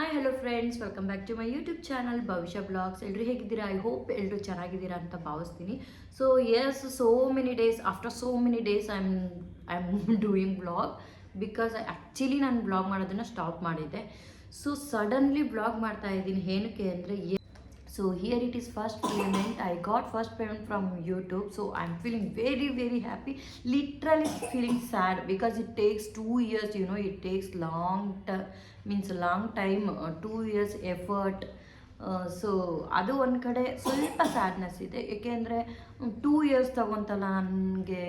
Hi hello friends welcome back to my YouTube channel Bhavishya blogs ಎಲ್ಲರೂ ಹೇಗಿದ್ದೀರಾ? I hope ಎಲ್ಲರೂ ಚೆನ್ನಾಗಿದ್ದೀರಾ ಅಂತ ಭಾವಿಸ್ತೀನಿ. So yes so many days after so many days I am I am doing blog because actually ನಾನು blog ಮಾಡೋದನ್ನು stop ಮಾಡಿದ್ದೆ. So suddenly blog ಮಾಡ್ತಾ ಇದ್ದೀನಿ. ಏನಕ್ಕೆ ಅಂದರೆ so here it is first payment i got first payment from youtube so i'm feeling very very happy literally feeling sad because it takes two years you know it takes long means long time time two years effort so ಅದು ಒಂದು ಕಡೆ ಸ್ವಲ್ಪ sadness ಇದೆ ಏಕೆಂದರೆ two years ತಗೊತಲ್ಲ ನನಗೆ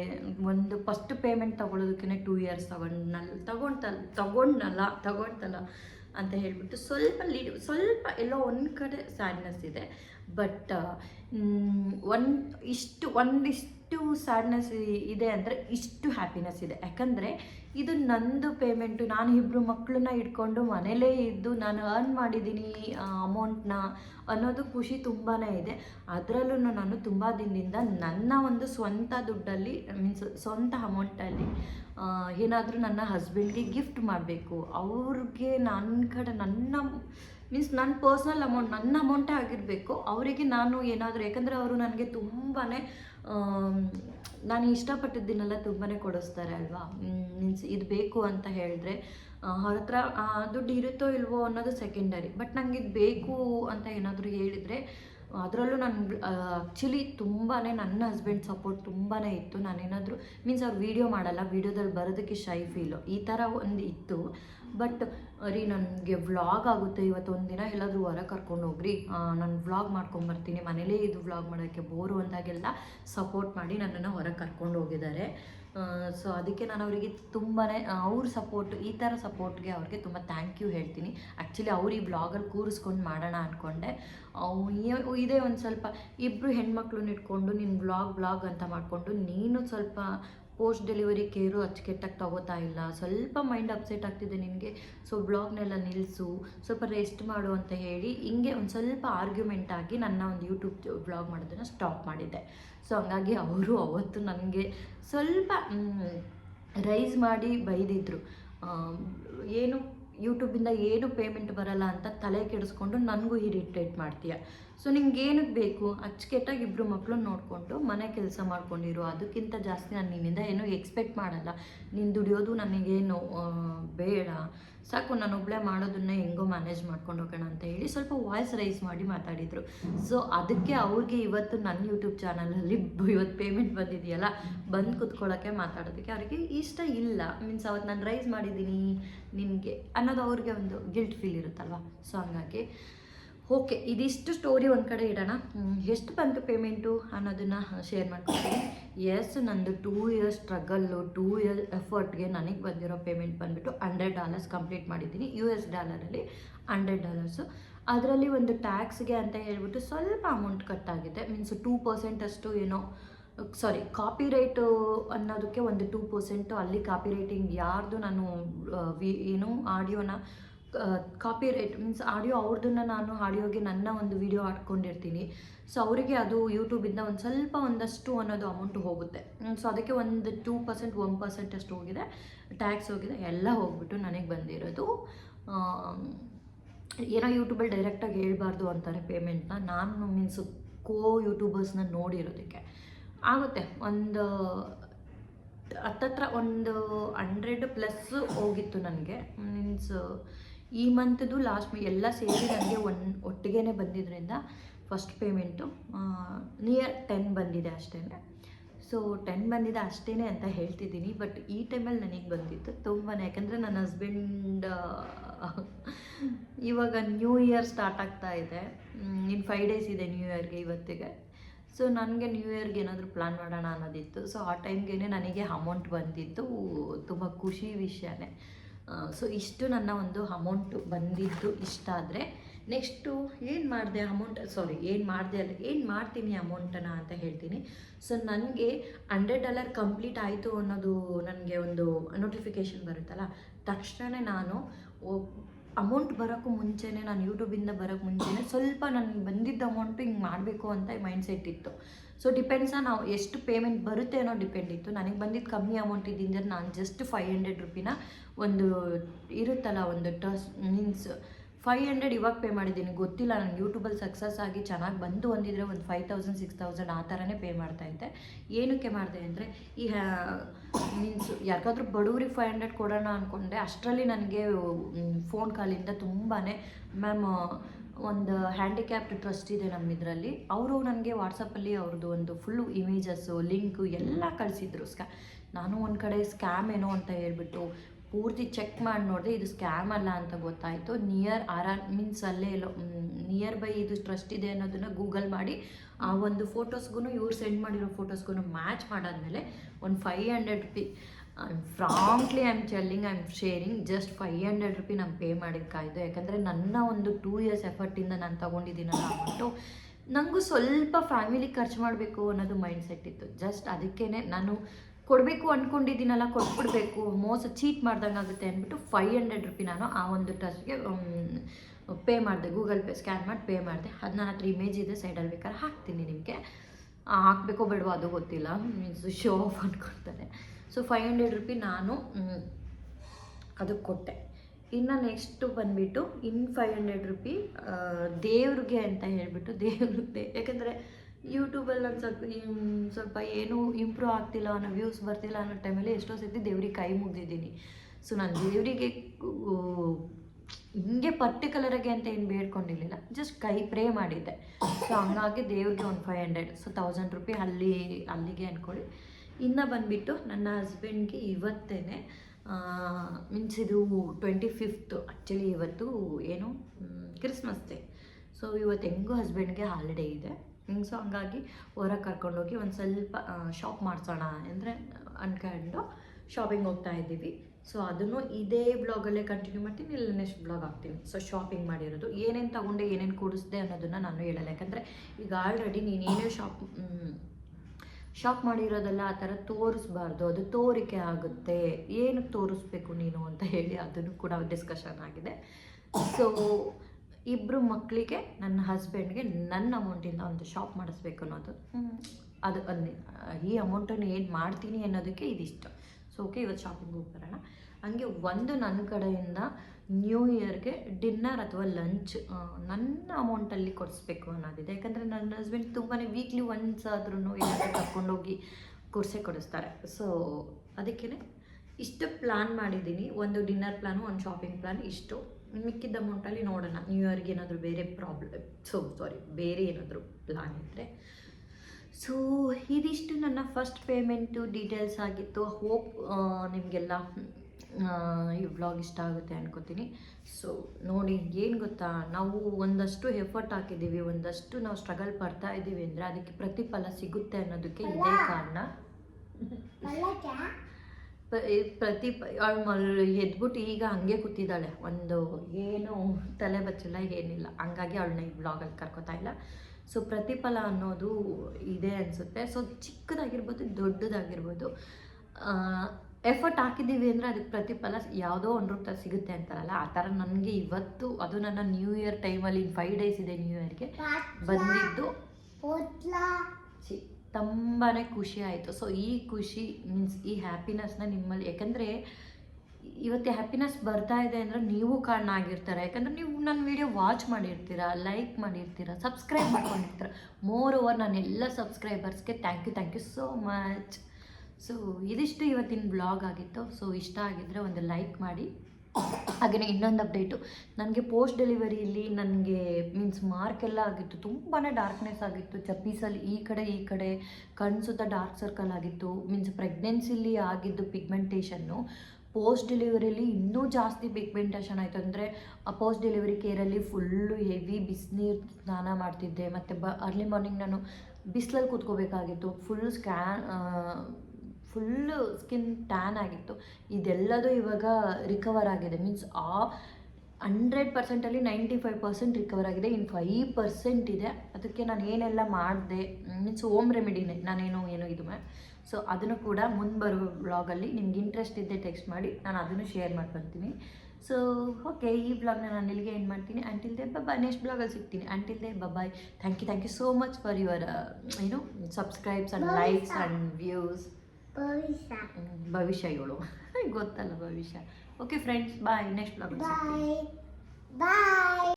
ಒಂದು first payment ತೊಗೊಳೋದಕ್ಕೇ ಟೂ ಇಯರ್ಸ್ ತಗೊಂಡ್ನಲ್ಲ ತಗೊಂತಲ್ಲ ತಗೊಂಡ್ನಲ್ಲ ತಗೊಂತಲ್ಲ ಅಂತ ಹೇಳ್ಬಿಟ್ಟು ಸ್ವಲ್ಪ ಲೀಡ್ ಸ್ವಲ್ಪ ಎಲ್ಲೋ ಒಂದು ಕಡೆ ಸ್ಯಾಡ್ನೆಸ್ ಇದೆ. ಬಟ್ ಒಂದು ಇಷ್ಟು ಒಂದಿಷ್ಟು ಸ್ಯಾಡ್ನೆಸ್ ಇದೆ ಅಂದರೆ ಇಷ್ಟು ಹ್ಯಾಪಿನೆಸ್ ಇದೆ. ಯಾಕಂದರೆ ಇದು ನಂದು ಪೇಮೆಂಟು ನಾನು ಇಬ್ಬರು ಮಕ್ಕಳನ್ನ ಇಟ್ಕೊಂಡು ಮನೇಲೇ ಇದ್ದು ನಾನು ಅರ್ನ್ ಮಾಡಿದ್ದೀನಿ ಅಮೌಂಟ್ನ ಅನ್ನೋದು ಖುಷಿ ತುಂಬಾ ಇದೆ. ಅದರಲ್ಲೂ ನಾನು ತುಂಬ ದಿನದಿಂದ ನನ್ನ ಒಂದು ಸ್ವಂತ ದುಡ್ಡಲ್ಲಿ ಮೀನ್ಸ್ ಸ್ವಂತ ಅಮೌಂಟಲ್ಲಿ ಏನಾದರೂ ನನ್ನ ಹಸ್ಬೆಂಡ್ಗೆ ಗಿಫ್ಟ್ ಮಾಡಬೇಕು. ಅವ್ರಿಗೆ ನನ್ನ ಕಡೆ ನನ್ನ ಮೀನ್ಸ್ ನನ್ನ ಪರ್ಸ್ನಲ್ ಅಮೌಂಟ್ ನನ್ನ ಅಮೌಂಟೇ ಆಗಿರಬೇಕು. ಅವರಿಗೆ ನಾನು ಏನಾದರೂ, ಯಾಕಂದರೆ ಅವರು ನನಗೆ ತುಂಬಾ ನಾನು ಇಷ್ಟಪಟ್ಟಿದ್ದನ್ನೆಲ್ಲ ತುಂಬಾ ಕೊಡಿಸ್ತಾರೆ ಅಲ್ವಾ? ಮೀನ್ಸ್ ಇದು ಬೇಕು ಅಂತ ಹೇಳಿದ್ರೆ ಅವ್ರ ಹತ್ರ ದುಡ್ಡು ಇರುತ್ತೋ ಇಲ್ವೋ ಅನ್ನೋದು ಸೆಕೆಂಡರಿ ಬಟ್ ನನಗೆ ಇದು ಬೇಕು ಅಂತ ಏನಾದರೂ ಹೇಳಿದರೆ, ಅದರಲ್ಲೂ ನನ್ನ ಆ್ಯಕ್ಚುಲಿ ತುಂಬಾ ನನ್ನ ಹಸ್ಬೆಂಡ್ ಸಪೋರ್ಟ್ ತುಂಬಾ ಇತ್ತು. ನಾನೇನಾದರೂ ಮೀನ್ಸ್ ಅವ್ರು ವೀಡಿಯೋ ಮಾಡಲ್ಲ ವೀಡಿಯೋದಲ್ಲಿ ಬರೋದಕ್ಕೆ ಶೈ ಫೀಲು ಈ ಥರ ಒಂದು ಇತ್ತು. ಬಟ್ ರೀ ನನಗೆ ವ್ಲಾಗ್ ಆಗುತ್ತೆ. ಇವತ್ತು ದಿನ ಎಲ್ಲಾದರೂ ಹೊರ ಕರ್ಕೊಂಡು ಹೋಗ್ರಿ. ನಾನು ವ್ಲಾಗ್ ಮಾಡ್ಕೊಂಬರ್ತೀನಿ ಮನೇಲೇ ಇದು ವ್ಲಾಗ್ ಮಾಡೋಕ್ಕೆ ಬೋರು ಅಂದಾಗೆಲ್ಲ ಸಪೋರ್ಟ್ ಮಾಡಿ ನನ್ನನ್ನು ಹೊರಗೆ ಕರ್ಕೊಂಡು ಹೋಗಿದ್ದಾರೆ. ಸೊ ಅದಕ್ಕೆ ನಾನು ಅವರಿಗೆ ತುಂಬಾ ಅವ್ರ ಸಪೋರ್ಟ್ ಈ ಥರ ಸಪೋರ್ಟ್ಗೆ ಅವ್ರಿಗೆ ತುಂಬ ಥ್ಯಾಂಕ್ ಯು ಹೇಳ್ತೀನಿ. ಆ್ಯಕ್ಚುಲಿ ಅವ್ರು ಈ ಬ್ಲಾಗಲ್ಲಿ ಕೂರಿಸ್ಕೊಂಡು ಮಾಡೋಣ ಅಂದ್ಕೊಂಡೆ ಇದೇ ಒಂದು ಸ್ವಲ್ಪ ಇಬ್ಬರು ಹೆಣ್ಮಕ್ಳನ್ನ ಇಟ್ಕೊಂಡು, ನೀನು ಬ್ಲಾಗ್ ಬ್ಲಾಗ್ ಅಂತ ಮಾಡಿಕೊಂಡು, ನೀನು ಸ್ವಲ್ಪ ಪೋಸ್ಟ್ ಡೆಲಿವರಿ ಕೇರು ಅಚ್ಚುಕೆಟ್ಟಾಗಿ ತಗೋತಾ ಇಲ್ಲ. ಸ್ವಲ್ಪ ಮೈಂಡ್ ಅಪ್ಸೆಟ್ ಆಗ್ತಿದೆ ನಿನಗೆ. ಸೊ ಬ್ಲಾಗ್ನೆಲ್ಲ ನಿಲ್ಲಿಸು ಸ್ವಲ್ಪ ರೆಸ್ಟ್ ಮಾಡು ಅಂತ ಹೇಳಿ ಹಿಂಗೆ ಒಂದು ಸ್ವಲ್ಪ ಆರ್ಗ್ಯುಮೆಂಟ್ ಆಗಿ ನನ್ನ ಒಂದು ಯೂಟ್ಯೂಬ್ ಬ್ಲಾಗ್ ಮಾಡೋದನ್ನು ಸ್ಟಾಪ್ ಮಾಡಿದ್ದೆ. ಸೊ ಹಂಗಾಗಿ ಅವರು ಅವತ್ತು ನನಗೆ ಸ್ವಲ್ಪ ರೈಸ್ ಮಾಡಿ ಬೈದಿದ್ರು. ಏನು ಯೂಟ್ಯೂಬಿಂದ ಏನು ಪೇಮೆಂಟ್ ಬರಲ್ಲ ಅಂತ ತಲೆ ಕೆಡಿಸ್ಕೊಂಡು ನನಗೂ ಇರಿಟೇಟ್ ಮಾಡ್ತೀಯ. ಸೊ ನಿಂಗೆ ಏನಕ್ಕೆ ಬೇಕು? ಅಚ್ಚುಕೆಟ್ಟಾಗಿ ಇಬ್ಬರು ಮಕ್ಕಳು ನೋಡಿಕೊಂಡು ಮನೆ ಕೆಲಸ ಮಾಡ್ಕೊಂಡಿರು, ಅದಕ್ಕಿಂತ ಜಾಸ್ತಿ ನಾನು ನಿನ್ನಿಂದ ಏನೂ ಎಕ್ಸ್ಪೆಕ್ಟ್ ಮಾಡಲ್ಲ. ನೀನು ದುಡಿಯೋದು ನನಗೇನು ಬೇಡ. ಸಾಕು, ನಾನು ಒಬ್ಬಳೇ ಮಾಡೋದನ್ನ ಹೆಂಗೋ ಮ್ಯಾನೇಜ್ ಮಾಡ್ಕೊಂಡು ಹೋಗೋಣ ಅಂತ ಹೇಳಿ ಸ್ವಲ್ಪ ವಾಯ್ಸ್ ರೈಸ್ ಮಾಡಿ ಮಾತಾಡಿದರು. ಸೊ ಅದಕ್ಕೆ ಅವ್ರಿಗೆ ಇವತ್ತು ನನ್ನ ಯೂಟ್ಯೂಬ್ ಚಾನಲಲ್ಲಿ ಇವತ್ತು ಪೇಮೆಂಟ್ ಬಂದಿದೆಯಲ್ಲ, ಬಂದು ಕುತ್ಕೊಳ್ಳೋಕ್ಕೆ ಮಾತಾಡೋದಕ್ಕೆ ಅವರಿಗೆ ಇಷ್ಟ ಇಲ್ಲ. ಮೀನ್ಸ್ ಅವತ್ತು ನಾನು ರೈಸ್ ಮಾಡಿದ್ದೀನಿ ನಿನಗೆ ಅನ್ನೋದು ಅವ್ರಿಗೆ ಒಂದು ಗಿಲ್ಟ್ ಫೀಲ್ ಇರುತ್ತಲ್ವ? ಸೊ ಹಂಗಾಗಿ ಓಕೆ ಇದಿಷ್ಟು ಸ್ಟೋರಿ ಒಂದು ಕಡೆ ಇಡೋಣ. ಎಷ್ಟು ಬಂತು ಪೇಮೆಂಟು ಅನ್ನೋದನ್ನು ಶೇರ್ ಮಾಡ್ಕೊತೀನಿ ಎಸ್ ನಂದು two years struggle two year ಎಫರ್ಟ್ಗೆ ನನಗೆ ಬಂದಿರೋ ಪೇಮೆಂಟ್ ಬಂದುಬಿಟ್ಟು ಹಂಡ್ರೆಡ್ ಡಾಲರ್ಸ್ ಕಂಪ್ಲೀಟ್ ಮಾಡಿದ್ದೀನಿ ಯು ಎಸ್ ಡಾಲರಲ್ಲಿ ಹಂಡ್ರೆಡ್ ಡಾಲರ್ಸು ಅದರಲ್ಲಿ ಒಂದು ಟ್ಯಾಕ್ಸ್ಗೆ ಅಂತ ಹೇಳ್ಬಿಟ್ಟು ಸ್ವಲ್ಪ ಅಮೌಂಟ್ ಕಟ್ಟಾಗಿದೆ ಮೀನ್ಸ್ ಟೂ ಪರ್ಸೆಂಟಷ್ಟು ಏನೋ ಸಾರಿ ಕಾಪಿ ರೈಟು ಅನ್ನೋದಕ್ಕೆ ಒಂದು ಟೂ ಪರ್ಸೆಂಟು ಅಲ್ಲಿ ಕಾಪಿ ರೈಟಿಂಗ್ ಯಾರ್ದು ನಾನು ವಿ, ಏನು ಆಡಿಯೋನ ಕಾಪಿ ರೈಟ್ ಮೀನ್ಸ್ ಆಡಿಯೋ ಅವ್ರದ್ದನ್ನು ನಾನು ಆಡಿಯೋಗೆ ನನ್ನ ಒಂದು ವಿಡಿಯೋ ಹಾಕ್ಕೊಂಡಿರ್ತೀನಿ. ಸೊ ಅವರಿಗೆ ಅದು ಯೂಟ್ಯೂಬಿಂದ ಒಂದು ಸ್ವಲ್ಪ ಒಂದಷ್ಟು ಅನ್ನೋದು ಅಮೌಂಟ್ ಹೋಗುತ್ತೆ. ಸೊ ಅದಕ್ಕೆ ಒಂದು ಟೂ ಪರ್ಸೆಂಟ್ ಒನ್ ಪರ್ಸೆಂಟ್ ಅಷ್ಟು ಹೋಗಿದೆ. ಟ್ಯಾಕ್ಸ್ ಹೋಗಿದೆ, ಎಲ್ಲ ಹೋಗ್ಬಿಟ್ಟು ನನಗೆ ಬಂದಿರೋದು. ಏನೋ ಯೂಟ್ಯೂಬಲ್ಲಿ ಡೈರೆಕ್ಟಾಗಿ ಹೇಳ್ಬಾರ್ದು ಅಂತಾರೆ ಪೇಮೆಂಟ್ನ ನಾನು ಮೀನ್ಸ್ ಕೋ ಯೂಟ್ಯೂಬರ್ಸ್ನ ನೋಡಿರೋದಕ್ಕೆ. ಆಗುತ್ತೆ, ಒಂದು ಹತ್ತತ್ರ ಒಂದು ಹಂಡ್ರೆಡ್ ಪ್ಲಸ್ ಹೋಗಿತ್ತು ನನಗೆ. ಮೀನ್ಸ್ ಈ ಮಂತ್ದು ಲಾಸ್ಟ್ ಎಲ್ಲ ಸೇರಿ ನನಗೆ ಒನ್ ಒಟ್ಟಿಗೆ ಬಂದಿದ್ದರಿಂದ ಫಸ್ಟ್ ಪೇಮೆಂಟು ನಿಯರ್ ಟೆನ್ ಬಂದಿದೆ ಅಷ್ಟೇ ಸೊ ಟೆನ್ ಬಂದಿದೆ ಅಷ್ಟೇ ಅಂತ ಹೇಳ್ತಿದ್ದೀನಿ. ಬಟ್ ಈ ಟೈಮಲ್ಲಿ ನನಗೆ ಬಂದಿತ್ತು ತುಂಬಾ ಯಾಕಂದರೆ ನನ್ನ ಹಸ್ಬೆಂಡ್ ಇವಾಗ ನ್ಯೂ ಇಯರ್ ಸ್ಟಾರ್ಟ್ ಆಗ್ತಾ ಇದೆ. ಇನ್ನು ಫೈವ್ ಡೇಸ್ ಇದೆ ನ್ಯೂ ಇಯರ್ಗೆ ಇವತ್ತಿಗೆ. ಸೊ ನನಗೆ ನ್ಯೂ ಇಯರ್ಗೆ ಏನಾದರೂ ಪ್ಲ್ಯಾನ್ ಮಾಡೋಣ ಅನ್ನೋದಿತ್ತು. ಸೊ ಆ ಟೈಮ್ಗೆ ನನಗೆ ಅಮೌಂಟ್ ಬಂದಿತ್ತು ತುಂಬ ಖುಷಿ ವಿಷಯನೇ. ಸೊ ಇಷ್ಟು ನನ್ನ ಒಂದು ಅಮೌಂಟು ಬಂದಿದ್ದು ಇಷ್ಟ ಆದರೆ ನೆಕ್ಸ್ಟು ಏನು ಮಾಡಿದೆ ಅಮೌಂಟ್ ಸಾರಿ ಏನು ಮಾಡಿದೆ ಅಲ್ಲ, ಏನು ಮಾಡ್ತೀನಿ ಅಮೌಂಟನ್ನು ಅಂತ ಹೇಳ್ತೀನಿ. ಸೊ ನನಗೆ ಹಂಡ್ರೆಡ್ ಡಾಲರ್ ಕಂಪ್ಲೀಟ್ ಆಯಿತು ಅನ್ನೋದು ನನಗೆ ಒಂದು ನೋಟಿಫಿಕೇಷನ್ ಬರುತ್ತಲ್ಲ ತಕ್ಷಣವೇ ನಾನು ಅಮೌಂಟ್ ಬರೋಕ್ಕೂ ಮುಂಚೆನೇ, ನಾನು ಯೂಟ್ಯೂಬಿಂದ ಬರೋಕ್ಕೆ ಮುಂಚೆನೇ ಸ್ವಲ್ಪ ನನಗೆ ಬಂದಿದ್ದ ಅಮೌಂಟು ಹಿಂಗೆ ಮಾಡಬೇಕು ಅಂತ ಮೈಂಡ್ ಸೆಟ್ ಇತ್ತು. ಸೊ ಡಿಪೆಂಡ್ಸ ನಾವು ಎಷ್ಟು ಪೇಮೆಂಟ್ ಬರುತ್ತೆ ಅನ್ನೋ ಡಿಪೆಂಡ್ ಇತ್ತು. ನನಗೆ ಬಂದಿದ್ದು ಕಮ್ಮಿ ಅಮೌಂಟ್ ಇದ್ದಿಂದ ನಾನು ಜಸ್ಟ್ ಫೈವ್ ಹಂಡ್ರೆಡ್ ರುಪಿನ ಒಂದು ಇರುತ್ತಲ್ಲ, ಒಂದು ಟ್ರಸ್ ಮೀನ್ಸ್ ಫೈವ್ ಹಂಡ್ರೆಡ್ ಇವಾಗ ಪೇ ಮಾಡಿದ್ದೀನಿ. ಗೊತ್ತಿಲ್ಲ ನನಗೆ ಯೂಟ್ಯೂಬಲ್ಲಿ ಸಕ್ಸಸ್ ಆಗಿ ಚೆನ್ನಾಗಿ ಬಂದು ಅಂದಿದ್ರೆ ಒಂದು ಫೈವ್ ತೌಸಂಡ್ ಸಿಕ್ಸ್ ತೌಸಂಡ್ ಆ ಥರನೇ ಪೇ ಮಾಡ್ತಾ ಇದ್ದೆ. ಏನಕ್ಕೆ ಮಾಡಿದೆ ಅಂದರೆ, ಈ ಮೀನ್ಸ್ ಯಾರಿಗಾದ್ರೂ ಬಡವ್ರಿಗೆ ಫೈವ್ ಹಂಡ್ರೆಡ್ ಕೊಡೋಣ ಅಂದ್ಕೊಂಡೆ ಅಷ್ಟರಲ್ಲಿ ನನಗೆ ಫೋನ್ ಕಾಲಿಂದ ತುಂಬಾ ಮ್ಯಾಮ್ ಒಂದು ಹ್ಯಾಂಡಿಕ್ಯಾಪ್ಡ್ ಟ್ರಸ್ಟ್ ಇದೆ ನಮ್ಮ ಇದರಲ್ಲಿ ಅವರು ನನಗೆ ವಾಟ್ಸಪ್ಪಲ್ಲಿ ಅವ್ರದ್ದು ಒಂದು ಫುಲ್ಲು ಇಮೇಜಸ್ಸು ಲಿಂಕು ಎಲ್ಲ ಕಳಿಸಿದ್ರು. ಸ್ಕ್ಯಾ ನಾನು ಒಂದು ಕಡೆ ಸ್ಕ್ಯಾಮ್ ಏನೋ ಅಂತ ಹೇಳ್ಬಿಟ್ಟು ಪೂರ್ತಿ ಚೆಕ್ ಮಾಡಿ ನೋಡಿದೆ ಇದು ಸ್ಕ್ಯಾಮ್ ಅಲ್ಲ ಅಂತ ಗೊತ್ತಾಯಿತು. ನಿಯರ್ ಆರ್ ಆರ್ ಮೀನ್ಸ್ ಅಲ್ಲೇ ಎಲ್ಲೋ ನಿಯರ್ ಬೈ ಇದು ಟ್ರಸ್ಟ್ ಇದೆ ಅನ್ನೋದನ್ನು ಗೂಗಲ್ ಮಾಡಿ, ಆ ಒಂದು ಫೋಟೋಸ್ಗೂ ಇವ್ರು ಸೆಂಡ್ ಮಾಡಿರೋ ಫೋಟೋಸ್ಗೂ ಮ್ಯಾಚ್ ಮಾಡಾದ್ಮೇಲೆ ಒಂದು five hundred rupee frankly I am telling I am sharing just five hundred rupee ನಾನು ಪೇ ಮಾಡಿದ್ದಕ್ಕಾಯ್ತು ಯಾಕಂದರೆ ನನ್ನ ಒಂದು ಟೂ ಇಯರ್ಸ್ ಎಫರ್ಟಿಂದ ನಾನು ತೊಗೊಂಡಿದ್ದೀನಲ್ಲ ಅಮೌಂಟು ನನಗೂ ಸ್ವಲ್ಪ ಫ್ಯಾಮಿಲಿ ಖರ್ಚು ಮಾಡಬೇಕು ಅನ್ನೋದು ಮೈಂಡ್ ಸೆಟ್ ಇತ್ತು. ಜಸ್ಟ್ ಅದಕ್ಕೇ ನಾನು ಕೊಡಬೇಕು ಅಂದ್ಕೊಂಡಿದ್ದೀನಲ್ಲ ಕೊಟ್ಬಿಡ್ಬೇಕು. ಮೋಸ ಚೀಟ್ ಮಾಡ್ದಂಗೆ ಆಗುತ್ತೆ ಅಂದ್ಬಿಟ್ಟು ಫೈವ್ ಹಂಡ್ರೆಡ್ ರುಪಿ ನಾನು ಆ ಒಂದು ಟ್ರಸ್ಟ್ಗೆ ಪೇ ಮಾಡಿದೆ. ಗೂಗಲ್ ಪೇ ಸ್ಕ್ಯಾನ್ ಮಾಡಿ ಪೇ ಮಾಡಿದೆ. ಅದು ನನ್ನ ಹತ್ರ ಇಮೇಜ್ ಇದೆ ಸೈಡಲ್ಲಿ ಬೇಕಾದ್ರೆ ಹಾಕ್ತೀನಿ ನಿಮಗೆ. ಹಾಕಬೇಕೋ ಬೇಡವೋ ಅದು ಗೊತ್ತಿಲ್ಲ. ಮೀನ್ಸ್ ಶೋ ಆಫ್ ಅಂದ್ಕೊಳ್ತಾರೆ ಸೊ ಫೈವ್ ಹಂಡ್ರೆಡ್ ರುಪಿ ನಾನು ಮ್, ಅದಕ್ಕೆ ಕೊಟ್ಟೆ. ಇನ್ನು ನೆಕ್ಸ್ಟು ಬಂದುಬಿಟ್ಟು ಇನ್ನು ಫೈವ್ ಹಂಡ್ರೆಡ್ ರುಪಿ ದೇವ್ರಿಗೆ ಅಂತ ಹೇಳಿಬಿಟ್ಟು ದೇವ್ರಿಗೆ ಯಾಕೆಂದರೆ ಯೂಟ್ಯೂಬಲ್ಲಿ ಒಂದು ಸ್ವಲ್ಪ ಸ್ವಲ್ಪ ಏನೂ ಇಂಪ್ರೂವ್ ಆಗ್ತಿಲ್ಲ ಅನ್ನೋ ವ್ಯೂಸ್ ಬರ್ತಿಲ್ಲ ಅನ್ನೋ ಟೈಮಲ್ಲಿ ಎಷ್ಟೋ ಸತಿ ದೇವ್ರಿಗೆ ಕೈ ಮುಗಿದಿದ್ದೀನಿ. ಸೊ ನಾನು ದೇವರಿಗೆ ಹಿಂಗೆ ಪರ್ಟಿಕ್ಯುಲರಾಗಿ ಅಂತ ಏನು ಬೇಡ್ಕೊಂಡಿರಲಿಲ್ಲ ಜಸ್ಟ್ ಕೈ ಪ್ರೇ ಮಾಡಿದ್ದೆ. ಸೊ ಹಂಗಾಗಿ ದೇವ್ರಿಗೆ ಒಂದು five hundred so thousand rupee ಅಲ್ಲಿ ಅಲ್ಲಿಗೆ ಅಂದ್ಕೊಳ್ಳಿ ಇನ್ನು ಬಂದುಬಿಟ್ಟು ನನ್ನ ಹಸ್ಬೆಂಡ್ಗೆ ಇವತ್ತೇ ಮೀನ್ಸ್ ಇದು ಟ್ವೆಂಟಿ ಫಿಫ್ತ್ ಆ್ಯಕ್ಚುಲಿ ಇವತ್ತು ಏನು ಕ್ರಿಸ್ಮಸ್ ಡೇ ಸೊ ಇವತ್ತು ಹೆಂಗೂ ಹಸ್ಬೆಂಡ್ಗೆ ಹಾಲಿಡೇ ಇದೆ. ಸೊ ಹಂಗಾಗಿ ಹೊರಗೆ ಕರ್ಕೊಂಡೋಗಿ ಒಂದು ಸ್ವಲ್ಪ ಶಾಪ್ ಮಾಡಿಸೋಣ ಅಂದರೆ ಅನ್ಕೊಂಡು ಶಾಪಿಂಗ್ ಹೋಗ್ತಾ ಇದ್ದೀವಿ. ಸೊ ಅದನ್ನು ಇದೇ ಬ್ಲಾಗಲ್ಲೇ ಕಂಟಿನ್ಯೂ ಮಾಡ್ತೀನಿ, ಇಲ್ಲ ನೆಕ್ಸ್ಟ್ ಬ್ಲಾಗ್ ಹಾಕ್ತೀನಿ. ಸೊ ಶಾಪಿಂಗ್ ಮಾಡಿರೋದು. ಏನೇನು ತೊಗೊಂಡೆ, ಏನೇನು ಕೂಡಿಸ್ದೆ ಅನ್ನೋದನ್ನು ನಾನು ಹೇಳಲ್ಲ. ಯಾಕಂದರೆ ಈಗ ಆಲ್ರೆಡಿ ನೀನೇನೇ ಶಾಪ್ ಶಾಪ್ ಮಾಡಿರೋದೆಲ್ಲ ಆ ಥರ ತೋರಿಸ್ಬಾರ್ದು. ಅದು ತೋರಿಕೆ ಆಗುತ್ತೆ. ಏನಕ್ಕೆ ತೋರಿಸ್ಬೇಕು ನೀನು ಅಂತ ಹೇಳಿ ಅದನ್ನು ಕೂಡ ಡಿಸ್ಕಷನ್ ಆಗಿದೆ. ಸೊ ಇಬ್ಬರು ಮಕ್ಕಳಿಗೆ ನನ್ನ ಹಸ್ಬೆಂಡ್ಗೆ ನನ್ನ ಅಮೌಂಟಿಂದ ಒಂದು ಶಾಪ್ ಮಾಡಿಸ್ಬೇಕು ಅನ್ನೋದು. ಅದು ಅಲ್ಲಿ, ಈ ಅಮೌಂಟನ್ನು ಏನು ಮಾಡ್ತೀನಿ ಅನ್ನೋದಕ್ಕೆ ಇದಿಷ್ಟ. ಸೊ ಓಕೆ ಇವತ್ತು ಶಾಪಿಂಗ್ ಹೋಗಿ ಬರೋಣ. ಹಂಗೆ ಒಂದು ನನ್ನ ಕಡೆಯಿಂದ ನ್ಯೂ ಇಯರ್ಗೆ ಡಿನ್ನರ್ ಅಥವಾ ಲಂಚ್ ನನ್ನ ಅಮೌಂಟಲ್ಲಿ ಕೊಡಿಸ್ಬೇಕು ಅನ್ನೋದಿದೆ. ಯಾಕಂದರೆ ನನ್ನ ಹಸ್ಬೆಂಡ್ ತುಂಬಾ ವೀಕ್ಲಿ ಒನ್ಸ್ ಆದ್ರೂ ಏನಾದರೂ ಕರ್ಕೊಂಡೋಗಿ ಕೊಡಿಸೇ ಕೊಡಿಸ್ತಾರೆ. ಸೊ ಅದಕ್ಕೇ ಇಷ್ಟು ಪ್ಲ್ಯಾನ್ ಮಾಡಿದ್ದೀನಿ. ಒಂದು ಡಿನ್ನರ್ ಪ್ಲ್ಯಾನು ಒಂದು ಶಾಪಿಂಗ್ ಪ್ಲ್ಯಾನ್ ಇಷ್ಟು. ಮಿಕ್ಕಿದ್ದ ಅಮೌಂಟಲ್ಲಿ ನೋಡೋಣ. ನ್ಯೂ ಇಯರ್ಗೆ ಏನಾದರೂ ಬೇರೆ ಪ್ರಾಬ್ಲಮ್ ಸೊ ಸಾರಿ ಬೇರೆ ಏನಾದರೂ ಪ್ಲ್ಯಾನ್ ಇದ್ದರೆ ಸೊ ಇದಿಷ್ಟು ನನ್ನ ಫಸ್ಟ್ ಪೇಮೆಂಟು ಡೀಟೇಲ್ಸ್ ಆಗಿತ್ತು. ಹೋಪ್ ನಿಮಗೆಲ್ಲ ಈ ವ್ಲಾಗ್ ಇಷ್ಟ ಆಗುತ್ತೆ ಅನ್ಕೋತೀನಿ. ಸೊ ನೋಡಿ ಏನು ಗೊತ್ತಾ? ನಾವು ಒಂದಷ್ಟು ಎಫರ್ಟ್ ಹಾಕಿದ್ದೀವಿ ಒಂದಷ್ಟು ನಾವು ಸ್ಟ್ರಗಲ್ ಪಡ್ತಾ ಇದ್ದೀವಿ ಅಂದರೆ ಅದಕ್ಕೆ ಪ್ರತಿಫಲ ಸಿಗುತ್ತೆ ಅನ್ನೋದಕ್ಕೆ ಇದೇ ಕಾರಣ. ಪ್ರತಿ ಅವಳು ಎದ್ಬಿಟ್ಟು ಈಗ ಹಂಗೆ ಕೂತಿದ್ದಾಳೆ. ಒಂದು ಏನು ತಲೆ ಬಚ್ಚಿಲ್ಲ ಏನಿಲ್ಲ. ಹಂಗಾಗಿ ಅವಳನ್ನ ಈ ಬ್ಲಾಗಲ್ಲಿ ಕರ್ಕೋತಾ ಇಲ್ಲ. ಸೊ ಪ್ರತಿಫಲ ಅನ್ನೋದು ಇದೆ ಅನಿಸುತ್ತೆ. ಸೊ ಚಿಕ್ಕದಾಗಿರ್ಬೋದು ದೊಡ್ಡದಾಗಿರ್ಬೋದು ಎಫರ್ಟ್ ಹಾಕಿದ್ದೀವಿ ಅಂದರೆ ಅದಕ್ಕೆ ಪ್ರತಿಫಲ ಯಾವುದೋ ಒಂದು ರೂಪ ಸಿಗುತ್ತೆ ಅಂತಾರಲ್ಲ ಆ ಥರ ನನಗೆ ಇವತ್ತು ಅದು ನನ್ನ ನ್ಯೂ ಇಯರ್ ಟೈಮಲ್ಲಿ ಫೈವ್ ಡೇಸ್ ಇದೆ ನ್ಯೂ ಇಯರ್ಗೆ ಬಂದಿದ್ದು ತುಂಬಾ ಖುಷಿ ಆಯಿತು. ಸೊ ಈ ಖುಷಿ ಮೀನ್ಸ್ ಈ ಹ್ಯಾಪಿನೆಸ್ನ ನಿಮ್ಮಲ್ಲಿ ಯಾಕಂದರೆ ಇವತ್ತು ಹ್ಯಾಪಿನೆಸ್ ಬರ್ತಾ ಇದೆ ಅಂದರೆ ನೀವು ಕಾರಣ ಆಗಿರ್ತಾರೆ. ಯಾಕಂದರೆ ನೀವು ನನ್ನ ವಿಡಿಯೋ ವಾಚ್ ಮಾಡಿರ್ತೀರ ಲೈಕ್ ಮಾಡಿರ್ತೀರ ಸಬ್ಸ್ಕ್ರೈಬ್ ಮಾಡ್ಕೊಂಡಿರ್ತೀರ. ಮೋರ್ ಓವರ್ ನಾನು ಎಲ್ಲ ಸಬ್ಸ್ಕ್ರೈಬರ್ಸ್ಗೆ thank you thank you so much so ಇದಿಷ್ಟು ಇವತ್ತಿನ ಬ್ಲಾಗ್ ಆಗಿತ್ತು. ಸೊ ಇಷ್ಟ ಆಗಿದ್ದರೆ ಒಂದು ಲೈಕ್ ಮಾಡಿ. ಹಾಗೆಯೇ ಇನ್ನೊಂದು ಅಪ್ಡೇಟು ನನಗೆ ಪೋಸ್ಟ್ ಡೆಲಿವರಿಯಲ್ಲಿ ನನಗೆ ಮೀನ್ಸ್ ಮಾರ್ಕ್ ಎಲ್ಲ ಆಗಿತ್ತು. ತುಂಬಾ ಡಾರ್ಕ್ನೆಸ್ ಆಗಿತ್ತು. ಚಪ್ಪೀಸಲ್ಲಿ ಈ ಕಡೆ ಈ ಕಡೆ ಕಣ್ಣು ಸುತ್ತ ಡಾರ್ಕ್ ಸರ್ಕಲ್ ಆಗಿತ್ತು. ಮೀನ್ಸ್ ಪ್ರೆಗ್ನೆನ್ಸಿಲಿ ಆಗಿದ್ದು ಪಿಗ್ಮೆಂಟೇಷನ್ನು ಪೋಸ್ಟ್ ಡೆಲಿವರಿಯಲ್ಲಿ ಇನ್ನೂ ಜಾಸ್ತಿ ಪಿಗ್ಮೆಂಟೇಷನ್ ಆಯಿತು. ಅಂದರೆ ಪೋಸ್ಟ್ ಡೆಲಿವರಿ ಕೇರಲ್ಲಿ ಫುಲ್ಲು ಹೆವಿ ಬಿಸಿನೀರು ಸ್ನಾನ ಮಾಡ್ತಿದ್ದೆ. ಮತ್ತು ಬ ಅರ್ಲಿ ಮಾರ್ನಿಂಗ್ ನಾನು ಬಿಸಿಲಲ್ಲಿ ಕೂತ್ಕೋಬೇಕಾಗಿತ್ತು. Full scan full skin tan ಆಗಿತ್ತು. ಇದೆಲ್ಲದೂ ಇವಾಗ ರಿಕವರ್ ಆಗಿದೆ. ಮೀನ್ಸ್ ಆ ಹಂಡ್ರೆಡ್ ಪರ್ಸೆಂಟಲ್ಲಿ ನೈಂಟಿ ಫೈವ್ ಪರ್ಸೆಂಟ್ ರಿಕವರ್ ಆಗಿದೆ. ಇನ್ನು ಫೈವ್ ಪರ್ಸೆಂಟ್ ಇದೆ. ಅದಕ್ಕೆ ನಾನು ಏನೆಲ್ಲ ಮಾಡಿದೆ ಮೀನ್ಸ್ ಓಮ್ ರೆಮಿಡಿನೇ ನಾನೇನು ಏನು ಇದು ಸೊ ಅದನ್ನು ಕೂಡ ಮುಂದೆ ಬರೋ ಬ್ಲಾಗಲ್ಲಿ ನಿಮ್ಗೆ ಇಂಟ್ರೆಸ್ಟ್ ಇದ್ದೆ ಟೆಕ್ಸ್ಟ್ ಮಾಡಿ ನಾನು ಅದನ್ನು ಶೇರ್ ಮಾಡ್ಕೊಳ್ತೀನಿ ಸೊ ಓಕೆ ಈ ಬ್ಲಾಗ್ನ ನಾನು ಇಲ್ಲಿಗೆ ಏನು ಮಾಡ್ತೀನಿ. ಅಂಟಿಲ್ ದೇ ಬಾಯ್ ನೆಕ್ಸ್ಟ್ ಬ್ಲಾಗಲ್ಲಿ ಸಿಗ್ತೀನಿ. Until then bye thank you thank you so much for your ಏನು subscribes and likes and views ಭವಿಷ್ಯ. ಭವಿಷ್ಯ ಇವಳು ಗೊತ್ತಲ್ಲ ಭವಿಷ್ಯ. Okay friends bye next blog bye bye